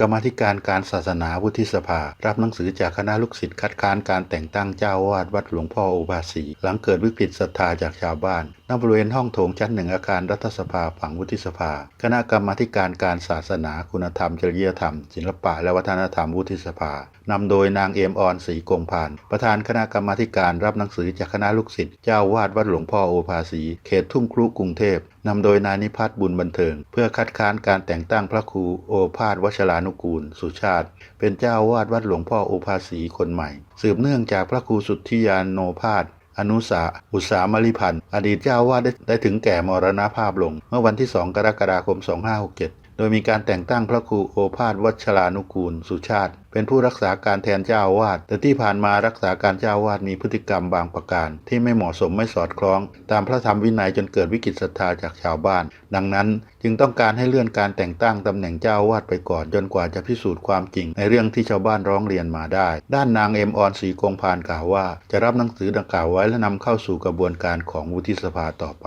กรรมธิการการศาสนาวุฒิสภา รับหนังสือจากคณะลูกศิษย์คัดค้านการแต่งตั้งเจ้าวาดวัดหลวงพ่อโอภาสี หลังเกิดวิกฤตศรัทธาจากชาวบ้าน ณบริเวณห้องโถงชั้นหนึ่งอาคารรัฐสภาฝั่งวุฒิสภา คณะกรรมาธิการการศาสนาคุณธรรม จริยธรรม ศิลปะและวัฒนธรรมวุฒิสภานำโดยนางเอมออนศรีกงพาน ประธานคณะกรรมาการรับหนังสือจากคณะลูกศิษย์เจ้าวาดวัดหลวงพ่อโอภาสี เขตทุ่งครุกรุงเทพนำโดยนายนิพัฒน์บุญบันเทิง เพื่อคัดค้านการแต่งตั้งพระครูโอภาสวชรานุกูล สุชาติ เป็นเจ้าอาวาดวัดหลวงพ่อโอภาสีคนใหม่ สืบเนื่องจากพระครูสุทธิยานโนภาส อนุสาอุตสามริพันธ์อดีตเจ้าวาดได้ถึงแก่มรณภาพลง เมื่อวันที่ 2 กรกฎาคม 2567 ดยมีการแต่งตั้งพระครูโอภาสวัชรานุกูล สุชาติ เป็นผู้รักษาการแทนเจ้าอาวาสแต่ที่ผ่านมารักษาการเจ้าอาวาสมีพฤติกรรมบางประการ ที่ไม่เหมาะสมไม่สอดคล้อง ตามพระธรรมวินัยจนเกิดวิกฤตศรัทธาจากชาวบ้าน ดังนั้นจึงต้องการให้เลื่อนการแต่งตั้งตำแหน่งเจ้าอาวาสไปก่อน จนกว่าจะพิสูจน์ความจริง ในเรื่องที่ชาวบ้านร้องเรียนมาได้ ด้านนางเอ็มออนศรีกงพานกล่าวว่า จะรับหนังสือดังกล่าวไว้และนำเข้าสู่กระบวนการของวุฒิสภาต่อไป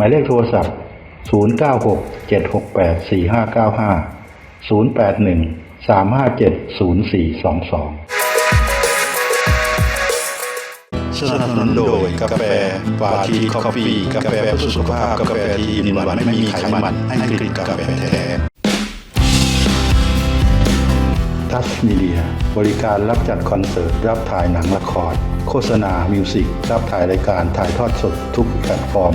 หมายเลขโทรศัพท์ 096 768 4595 081 357 0422 สนับสนุนโดยกาแฟฟาทีคอฟฟี่กาแฟเพื่อสุขภาพ กาแฟที่อินวันไม่มีไขมันให้กลิ่นกาแฟแท้ทัสมีเดียบริการรับจัดคอนเสิร์ต รับถ่ายหนังละคร โฆษณา มิวสิก รับถ่ายรายการถ่ายทอดสดทุกแพลตฟอร์ม